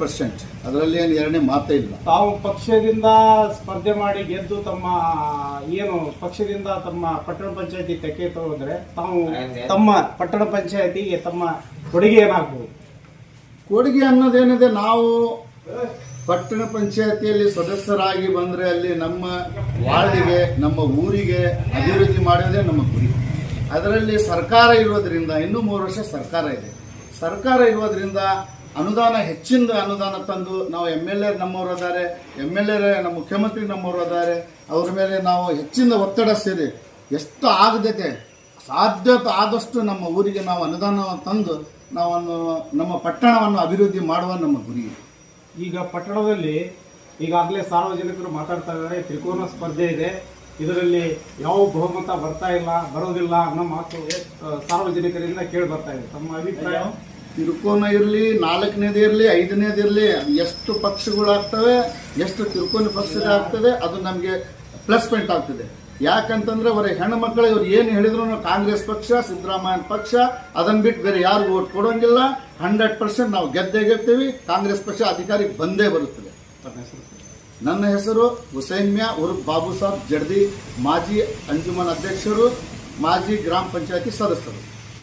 Percent. ಅದರಲ್ಲಿ ಏನು ಎರಡನೇ ಮಾತೇ ಇಲ್ಲ. ತಾವು ಪಕ್ಷದಿಂದ ಸ್ಪರ್ಧೆ ಮಾಡಿ ಗೆದ್ದು ತಮ್ಮ ಏನು ಪಕ್ಷದಿಂದ ತಮ್ಮ ಪಟ್ಟಣ ಪಂಚಾಯತಿ ತೆಕ್ಕೆ ತಗೊಂಡ್ರೆ ತಾವು ತಮ್ಮ ಪಟ್ಟಣ ಪಂಚಾಯತಿಗೆ ತಮ್ಮ ಕೊಡುಗೆ ಏನಾಗ್ಬೋದು? ಕೊಡುಗೆ ಅನ್ನೋದೇನಿದೆ ನಾವು ಪಟ್ಟಣ ಪಂಚಾಯತಿಯಲ್ಲಿ ಸದಸ್ಯರಾಗಿ ಬಂದರೆ ಅಲ್ಲಿ ನಮ್ಮ ವಾರ್ಡಿಗೆ ನಮ್ಮ ಊರಿಗೆ ಅಭಿವೃದ್ಧಿ ಮಾಡೋದೇ ನಮ್ಮ ಗುರಿ. ಅದರಲ್ಲಿ ಸರ್ಕಾರ ಇರೋದ್ರಿಂದ ಇನ್ನೂ ಮೂರು ವರ್ಷ ಸರ್ಕಾರ ಇದೆ. ಸರ್ಕಾರ ಇರೋದ್ರಿಂದ ಅನುದಾನ ಹೆಚ್ಚಿನ ಅನುದಾನ ತಂದು ನಾವು ಎಂ ಎಲ್ ಎ ನಮ್ಮವರು ಅದಾರೆ ಎಂ ಎಲ್ ಎ ನಮ್ಮ ಮುಖ್ಯಮಂತ್ರಿ ನಮ್ಮವರು ಅದಾರೆ ಅವ್ರ ಮೇಲೆ ನಾವು ಹೆಚ್ಚಿನ ಒತ್ತಡ ಸೇರಿ ಎಷ್ಟು ಆಗದೆ ಸಾಧ್ಯತೆ ಆದಷ್ಟು ನಮ್ಮ ಊರಿಗೆ ನಾವು ಅನುದಾನವನ್ನು ತಂದು ನಾವನ್ನು ನಮ್ಮ ಪಟ್ಟಣವನ್ನು ಅಭಿವೃದ್ಧಿ ಮಾಡುವ ನಮ್ಮ ಗುರಿ. ಈಗ ಪಟ್ಟಣದಲ್ಲಿ ಈಗಾಗಲೇ ಸಾರ್ವಜನಿಕರು ಮಾತಾಡ್ತಾ ಇದ್ದಾರೆ ತ್ರಿಕೋನ ಸ್ಪರ್ಧೆ ಇದೆ ಇದರಲ್ಲಿ ಯಾವ ಬಹುಮತ ಬರ್ತಾ ಇಲ್ಲ ಬರೋದಿಲ್ಲ ಅನ್ನೋ ಮಾತು ಸಾರ್ವಜನಿಕರಿಂದ ಕೇಳಿ ಬರ್ತಾ ಇದೆ. ತಮ್ಮ ಅಭಿಪ್ರಾಯ? ತಿರುಕೋನ ಇರಲಿ ನಾಲ್ಕನೇದು ಇರಲಿ ಐದನೇದು ಇರಲಿ ಎಷ್ಟು ಪಕ್ಷಗಳಾಗ್ತವೆ ಎಷ್ಟು ತಿರುಕೋನ ಪಕ್ಷಗಳಾಗ್ತದೆ ಅದು ನಮಗೆ ಪ್ಲಸ್ ಪಾಯಿಂಟ್ ಆಗ್ತದೆ. ಯಾಕಂತಂದ್ರೆ ಅವರ ಹೆಣ್ಣು ಮಕ್ಕಳು ಇವ್ರು ಏನು ಹೇಳಿದ್ರು ಕಾಂಗ್ರೆಸ್ ಪಕ್ಷ ಸಿದ್ದರಾಮಯ್ಯ ಪಕ್ಷ ಅದನ್ನ ಬಿಟ್ಟು ಬೇರೆ ಯಾರಿಗೂ ಓಟ್ ಕೊಡೋಂಗಿಲ್ಲ. ಹಂಡ್ರೆಡ್ ಪರ್ಸೆಂಟ್ ನಾವು ಗೆದ್ದೇ ಗೆಲ್ತೀವಿ ಕಾಂಗ್ರೆಸ್ ಪಕ್ಷ ಅಧಿಕಾರಿ ಬಂದೇ ಬರುತ್ತದೆ. ನನ್ನ ಹೆಸರು ಹುಸೇನ್ ಮ್ಯಾ ಉರ್ಫ್ ಬಾಬು ಸಾಬ್ ಜಡ್ದಿ ಮಾಜಿ ಅಂಜುಮನ್ ಅಧ್ಯಕ್ಷರು ಮಾಜಿ ಗ್ರಾಮ ಪಂಚಾಯತಿ ಸದಸ್ಯರು.